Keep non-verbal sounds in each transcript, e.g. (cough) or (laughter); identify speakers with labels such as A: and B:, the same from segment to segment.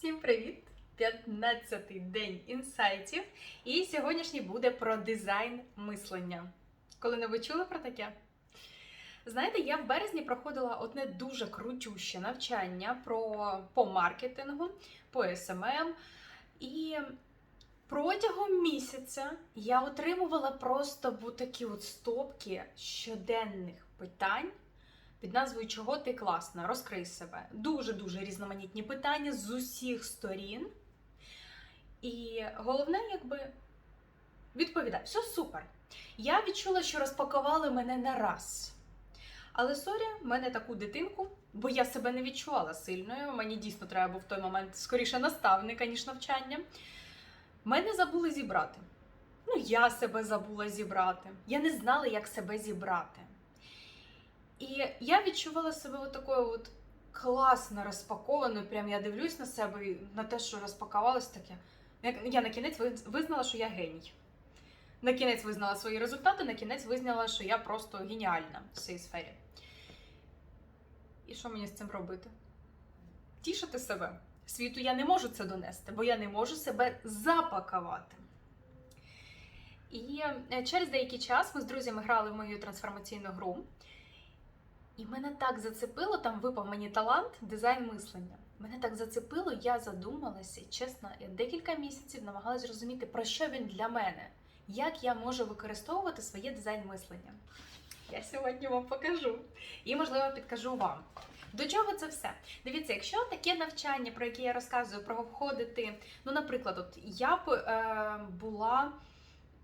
A: Всім привіт! 15-й день інсайтів. І сьогоднішній буде про дизайн мислення. Коли не ви чули про таке? Знаєте, я в березні проходила одне дуже крутюще навчання про, по маркетингу, по SMM. І протягом місяця я отримувала просто такі от стопки щоденних питань під назвою Чого ти класна? Розкрий себе. Дуже-дуже різноманітні питання з усіх сторін. І головне, якби відповідати. Все супер. Я відчула, що розпакували мене на раз. Але сорі, в мене таку дитинку, бо я себе не відчувала сильною. Мені дійсно треба був в той момент скоріше наставника, ніж навчання. Мене забули зібрати. Ну, я себе забула зібрати. Я не знала, як себе зібрати. І я відчувала себе от такою от класно розпакованою. Прям я дивлюсь на себе і на те, що розпакувалось таке. Я- на кінець визнала, що я геній. На кінець визнала свої результати, на кінець визнала, що я просто геніальна в цій сфері. І що мені з цим робити? Тішити себе. Світу я не можу це донести, бо я не можу себе запакувати. І е, через деякий час ми з друзями грали в мою трансформаційну гру. І мене так зацепило, там випав мені талант, дизайн мислення. Мене так зацепило, я задумалася, чесно, я декілька місяців намагалась зрозуміти, про що він для мене, як я можу використовувати своє дизайн мислення. Я сьогодні вам покажу і, можливо, підкажу вам. До чого це все? Дивіться, якщо таке навчання, про яке я розказую, проходити, ну, наприклад, от я б е, була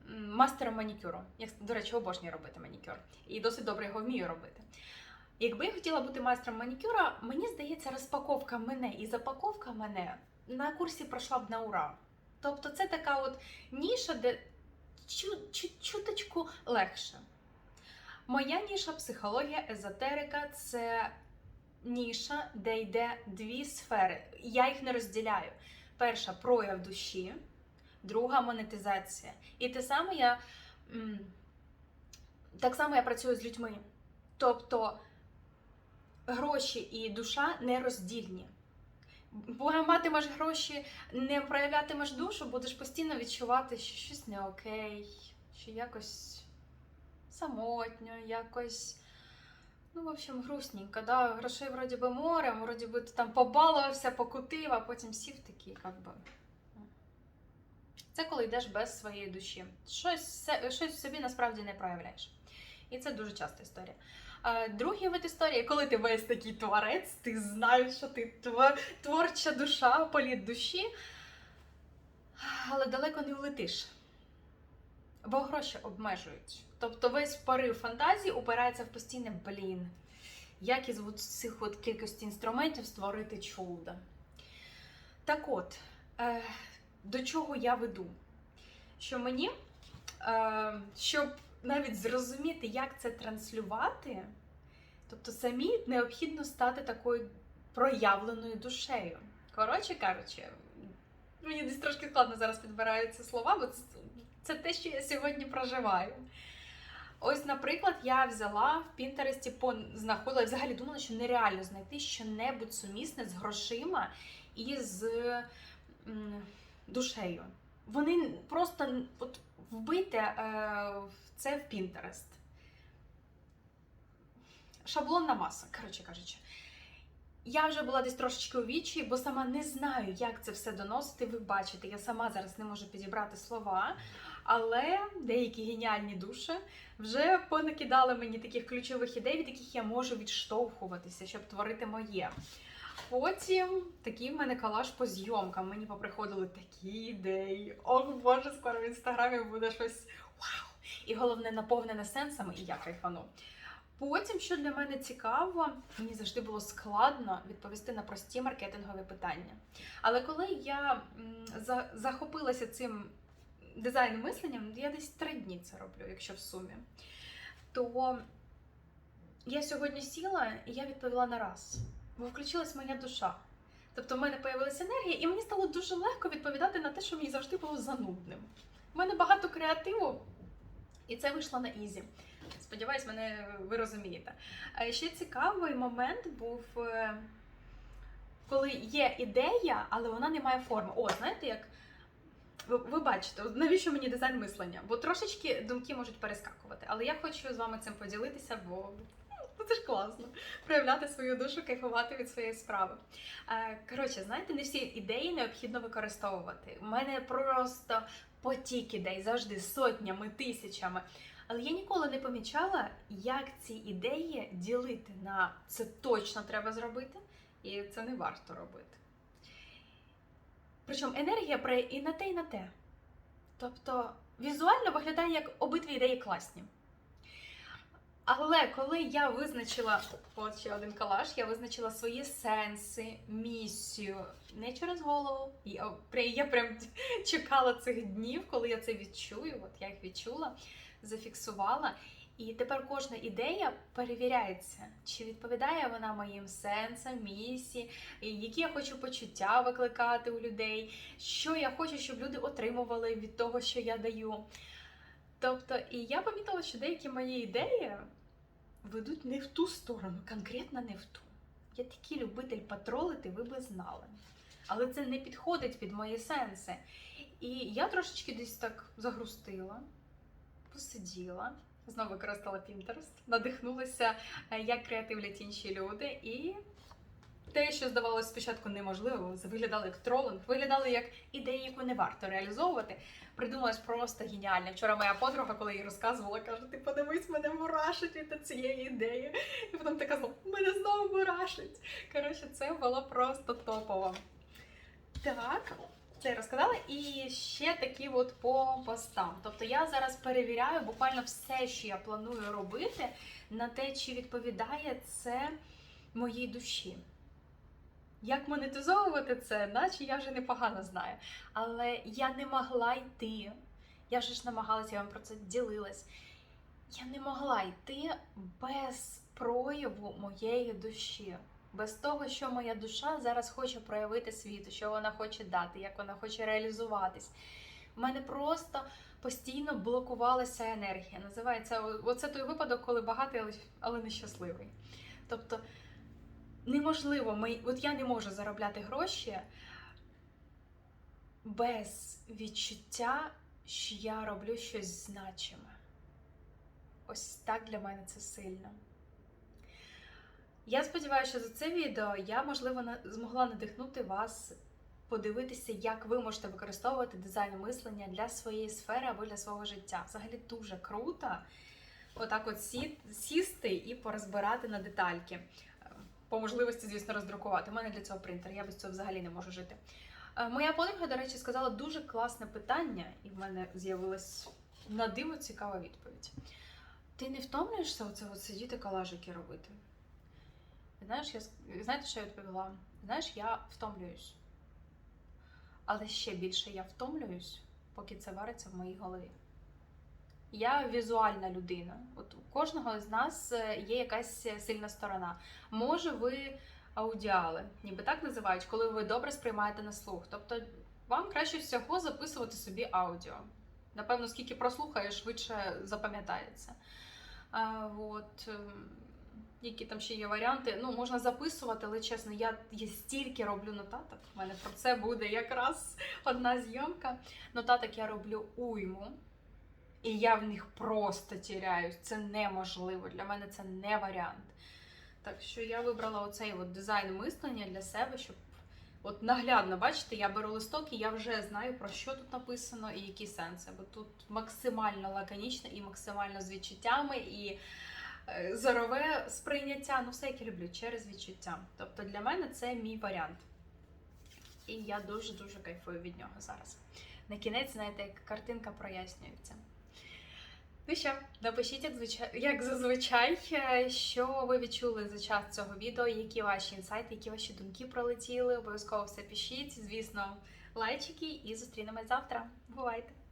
A: мастером манікюру. Я, до речі, обожнюю робити манікюр. І досить добре його вмію робити. Якби я хотіла бути майстром манікюра, мені здається, розпаковка мене і запаковка мене на курсі пройшла б на ура. Тобто це така от ніша, де чу- чу- чуточку легше. Моя ніша психологія, езотерика це ніша, де йде дві сфери. Я їх не розділяю. Перша прояв душі, друга монетизація. І те саме я так само я працюю з людьми. Тобто гроші і душа не роздільні. Бо матимеш гроші, не проявлятимеш душу, будеш постійно відчувати, що щось не окей, що якось самотньо, якось. Ну, в общем, грустненько, да? Грошей вроді би море, вроді би ти там побалувався, покутив, а потім сів такий, як би. Це коли йдеш без своєї душі. Щось, щось собі насправді не проявляєш. І це дуже часта історія. Другий вид історії, коли ти весь такий творець, ти знаєш, що ти твор, творча душа, політ душі, але далеко не улетиш. Бо гроші обмежують. Тобто весь порив фантазії упирається в постійне блін. Як із цих от кількості інструментів створити чудо. Так от, е, до чого я веду? Що мені, е, щоб навіть зрозуміти, як це транслювати, тобто самі необхідно стати такою проявленою душею. Коротше кажучи, мені десь трошки складно зараз підбираються слова, бо це, те, що я сьогодні проживаю. Ось, наприклад, я взяла в Пінтересті, знаходила, я взагалі думала, що нереально знайти щонебудь сумісне з грошима і з м, душею. Вони просто от, вбийте е, це в Пінтерест. Шаблонна маса, коротше кажучи. Я вже була десь трошечки у вічі, бо сама не знаю, як це все доносити. Ви бачите, я сама зараз не можу підібрати слова. Але деякі геніальні душі вже понакидали мені таких ключових ідей, від яких я можу відштовхуватися, щоб творити моє. Потім такий в мене калаш по зйомкам. Мені поприходили такі ідеї. Ох, боже, скоро в інстаграмі буде щось вау! І головне наповнене сенсами, і я кайфану. Потім, що для мене цікаво, мені завжди було складно відповісти на прості маркетингові питання. Але коли я захопилася цим дизайн мисленням, я десь три дні це роблю, якщо в сумі, то я сьогодні сіла і я відповіла на раз, бо включилась моя душа. Тобто в мене з'явилася енергія, і мені стало дуже легко відповідати на те, що мені завжди було занудним. У мене багато креативу, і це вийшло на ізі. Сподіваюсь, мене ви розумієте. Ще цікавий момент був е, коли є ідея, але вона не має форми. О, знаєте, як ви, бачите, навіщо мені дизайн мислення? Бо трошечки думки можуть перескакувати. Але я хочу з вами цим поділитися, бо ну, це ж класно. Проявляти свою душу, кайфувати від своєї справи. Е, Коротше, знаєте, не всі ідеї необхідно використовувати. У мене просто потік ідей завжди сотнями, тисячами. Але я ніколи не помічала, як ці ідеї ділити на це точно треба зробити, і це не варто робити. Причому енергія пре і на те, і на те. Тобто візуально виглядає як обидві ідеї класні. Але коли я визначила, от ще один калаш, я визначила свої сенси, місію не через голову. Я, я прям (laughs) чекала цих днів, коли я це відчую. От я їх відчула, зафіксувала. І тепер кожна ідея перевіряється, чи відповідає вона моїм сенсам, місії, які я хочу почуття викликати у людей, що я хочу, щоб люди отримували від того, що я даю. Тобто, і я помітила, що деякі мої ідеї ведуть не в ту сторону, конкретно не в ту. Я такий любитель патролити, ви би знали. Але це не підходить під мої сенси. І я трошечки десь так загрустила, посиділа, знову використала Pinterest, надихнулася, е, як креативлять інші люди, і те, що здавалося спочатку неможливо, виглядало як тролинг, виглядало як ідеї, яку не варто реалізовувати. Придумалось просто геніально. Вчора моя подруга, коли їй розказувала, каже: ти подивись, мене мурашить від цієї ідеї. І потім така знову, мене знову мурашить. Коротше, це було просто топово. Так, це я розказала. І ще такі от по постам. Тобто я зараз перевіряю буквально все, що я планую робити, на те, чи відповідає це моїй душі. Як монетизовувати це, наче я вже непогано знаю. Але я не могла йти. Я ж намагалася, я вам про це ділилась. Я не могла йти без прояву моєї душі, без того, що моя душа зараз хоче проявити світу, що вона хоче дати, як вона хоче реалізуватись. У мене просто постійно блокувалася енергія. Називається оце той випадок, коли багатий, але- нещасливий. Тобто неможливо, ми, от я не можу заробляти гроші без відчуття, що я роблю щось значиме. Ось так для мене це сильно. Я сподіваюся, що за це відео я, можливо, змогла надихнути вас подивитися, як ви можете використовувати дизайн мислення для своєї сфери або для свого життя. Взагалі дуже круто отак от сі- сісти і порозбирати на детальки. По можливості, звісно, роздрукувати. У мене для цього принтер, я без цього взагалі не можу жити. Е, Моя подруга, до речі, сказала дуже класне питання, і в мене з'явилась на диво цікава відповідь. Ти не втомлюєшся оце от сидіти калажики робити? Знаєш, я знаєте, що я відповіла? Знаєш, я втомлююсь. Але ще більше я втомлююсь, поки це вариться в моїй голові. Я візуальна людина. От у кожного з нас е, є якась сильна сторона. Може, ви аудіали, ніби так називають, коли ви добре сприймаєте на слух. Тобто вам краще всього записувати собі аудіо. Напевно, скільки прослухаєш, швидше запам'ятається. От, ем, які там ще є варіанти. Ну, можна записувати, але чесно, я, я стільки роблю нотаток. У мене про це буде якраз одна зйомка. Нотаток я роблю уйму. І я в них просто тіряюсь. Це неможливо. Для мене це не варіант. Так що я вибрала оцей от дизайн мислення для себе, щоб от наглядно бачите, я беру листок і я вже знаю про що тут написано і які сенси. Бо тут максимально лаконічно і максимально з відчуттями, і зорове сприйняття, ну все як я люблю, через відчуття. Тобто для мене це мій варіант. І я дуже-дуже кайфую від нього зараз. На кінець, знаєте, як картинка прояснюється. Ну що, напишіть, як, звичай, як зазвичай, е, що ви відчули за час цього відео, які ваші інсайти, які ваші думки пролетіли. Обов'язково все пишіть. Звісно, лайчики і зустрінемось завтра. Бувайте!